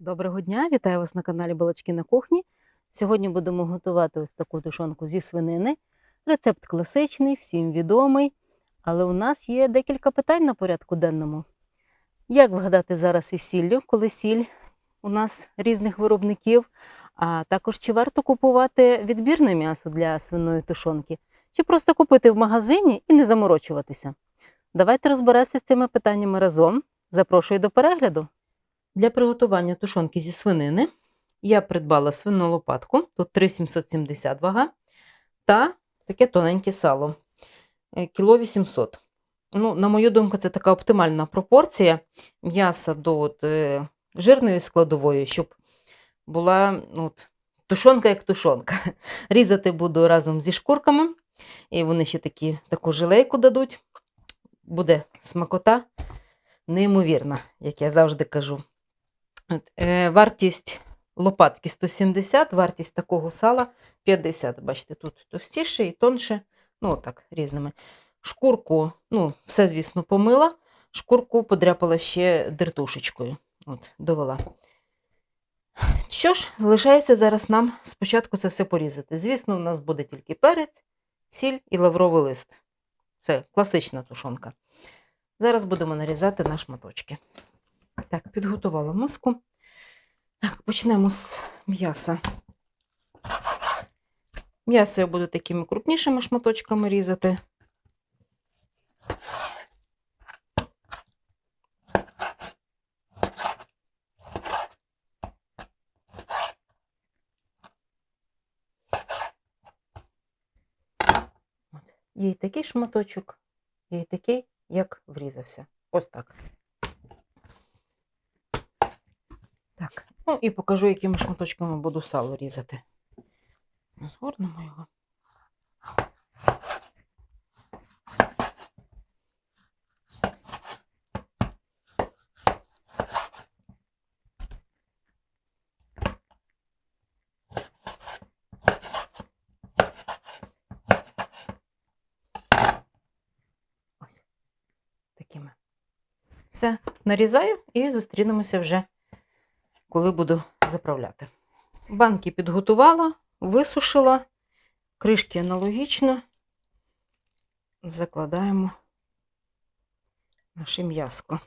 Доброго дня, вітаю вас на каналі Балачки на кухні. Сьогодні будемо готувати ось таку тушонку зі свинини. Рецепт класичний, всім відомий, але у нас є декілька питань на порядку денному. Як вгадати зараз із сіллю, коли сіль у нас різних виробників, а також чи варто купувати відбірне м'ясо для свиної тушонки, чи просто купити в магазині і не заморочуватися? Давайте розберемося з цими питаннями разом. Запрошую до перегляду. Для приготування тушонки зі свинини я придбала свину лопатку, тут 3,770 вага, та таке тоненьке сало е, кіло 800. Ну, на мою думку, це така оптимальна пропорція м'яса до от, е, жирної складової, щоб була ну, от, тушонка як тушонка. Різати буду разом зі шкурками, і вони ще такі, таку жилейку дадуть. Буде смакота неймовірна, як я завжди кажу. Е, вартість лопатки 170, вартість такого сала 50. Бачите, тут товстіше і тонше, ну отак, різними. Шкурку, ну, все, звісно, помила. Шкурку подряпала ще дертушечкою. От, довела. Що ж, лишається зараз нам спочатку це все порізати. Звісно, у нас буде тільки перець, сіль і лавровий лист. Це класична тушонка. Зараз будемо нарізати на шматочки. Так, підготувала миску. Так, почнемо з м'яса. М'ясо я буду такими крупнішими шматочками різати. Є й такий шматочок, є й такий, як врізався. Ось так. Так, ну і покажу, якими шматочками буду сало різати. Згорнемо його. Ось такими. Все, нарізаю і зустрінемося вже коли буду заправляти. Банки підготувала, висушила, кришки аналогічно. Закладаємо наше м'яско.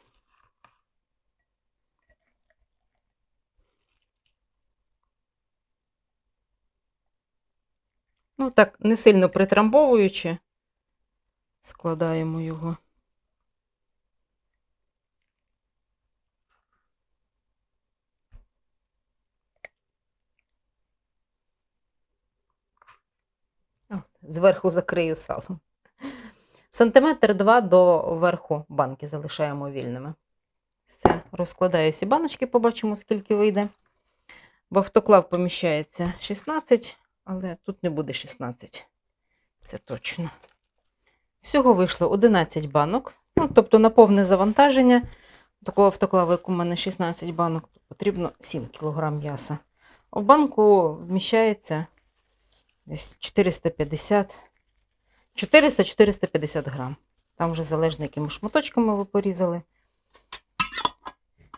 Ну, так, не сильно притрамбовуючи, складаємо його. О, Зверху закрию салом. Сантиметр два до верху банки залишаємо вільними. Все, розкладаю всі баночки, побачимо, скільки вийде. В автоклав поміщається 16, але тут не буде 16. Це точно. Всього вийшло 11 банок. Ну, тобто на повне завантаження такого автоклаву, як у мене 16 банок, потрібно 7 кг м'яса. В банку вміщається десь 450, 400-450 грам. Там вже залежно, якими шматочками ви порізали.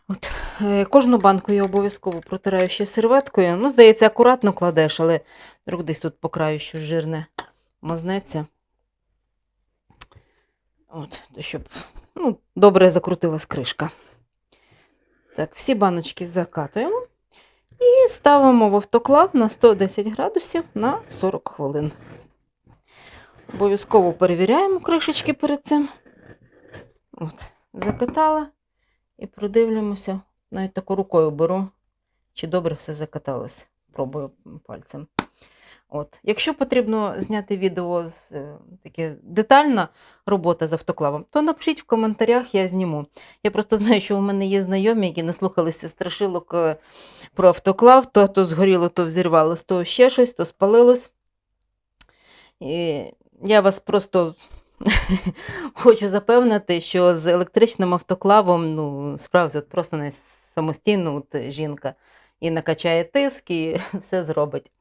От, е, кожну банку я обов'язково протираю ще серветкою. Ну, здається, акуратно кладеш, але вдруг десь тут по краю щось жирне мазнеться. От, то щоб ну, добре закрутилась кришка. Так, всі баночки закатуємо. І ставимо в автоклав на 110 градусів на 40 хвилин. Обов'язково перевіряємо кришечки перед цим. От, закатала і продивлюємося. Навіть таку рукою беру, чи добре все закаталось. Пробую пальцем. От. Якщо потрібно зняти відео з е, таке детальна робота з автоклавом, то напишіть в коментарях, я зніму. Я просто знаю, що у мене є знайомі, які наслухалися страшилок е, про автоклав, то, то згоріло, то взірвалось, то ще щось, то спалилось. І я вас просто хочу запевнити, що з електричним автоклавом ну, справді от просто не самостійно от, жінка і накачає тиск, і все зробить.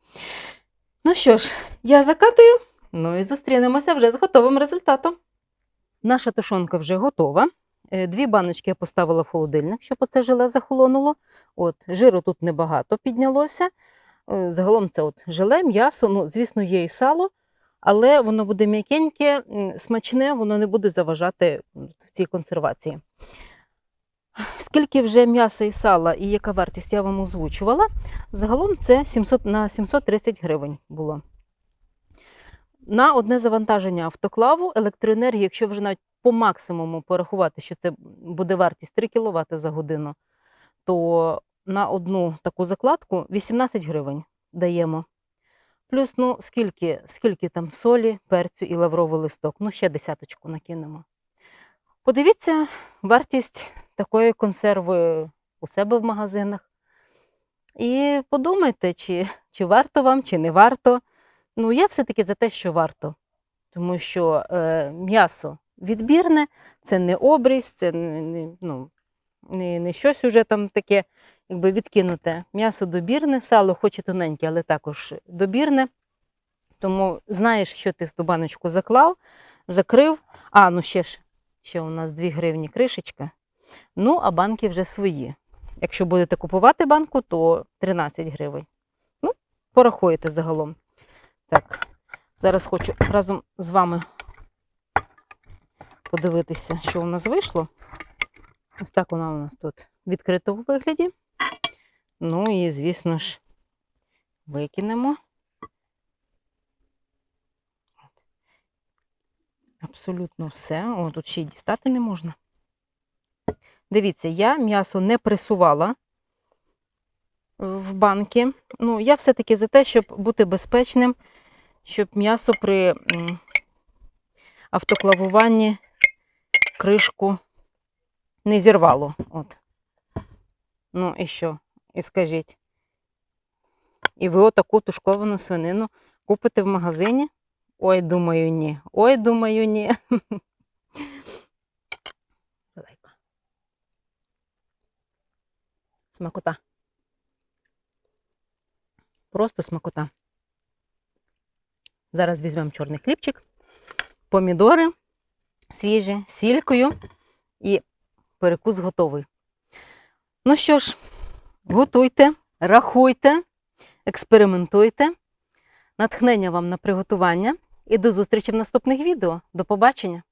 Ну що ж, я закатую, ну і зустрінемося вже з готовим результатом. Наша тушонка вже готова. Е, Дві баночки я поставила в холодильник, щоб оце желе захолонуло. От, жиру тут небагато піднялося. Е, Загалом це от желе, м'ясо, ну, звісно, є і сало, але воно буде м'якеньке, смачне, воно не буде заважати в цій консервації. Скільки вже м'яса і сала і яка вартість я вам озвучувала, загалом це 700, на 730 гривень було. На одне завантаження автоклаву електроенергії, якщо вже навіть по максимуму порахувати, що це буде вартість 3 кВт за годину, то на одну таку закладку 18 гривень даємо. Плюс, ну, скільки, скільки там солі, перцю і лавровий листок, ну ще десяточку накинемо. Подивіться вартість такої консерви у себе в магазинах. І подумайте, чи, чи варто вам, чи не варто. Ну, я все-таки за те, що варто. Тому що е, м'ясо відбірне, це не обріз, це не, ну, не, не щось уже там таке, якби відкинуте. М'ясо добірне, сало хоч і тоненьке, але також добірне. Тому знаєш, що ти в ту баночку заклав, закрив. А, ну ще ж, ще у нас 2 гривні кришечка. Ну, а банки вже свої. Якщо будете купувати банку, то 13 гривень. Ну, порахуєте загалом. Так, зараз хочу разом з вами подивитися, що у нас вийшло. Ось так вона у нас тут відкрита у вигляді. Ну і, звісно ж, викинемо. Абсолютно все. О, тут ще й дістати не можна. Дивіться, я м'ясо не пресувала в банки. Ну, я все-таки за те, щоб бути безпечним, щоб м'ясо при автоклавуванні кришку не зірвало. От. Ну і що? І скажіть. І ви отаку тушковану свинину купите в магазині? Ой, думаю, ні. Ой, думаю, ні. Смакота. Просто смакота. Зараз візьмемо чорний хлібчик, помідори свіжі, сількою і перекус готовий. Ну що ж, готуйте, рахуйте, експериментуйте. Натхнення вам на приготування і до зустрічі в наступних відео. До побачення!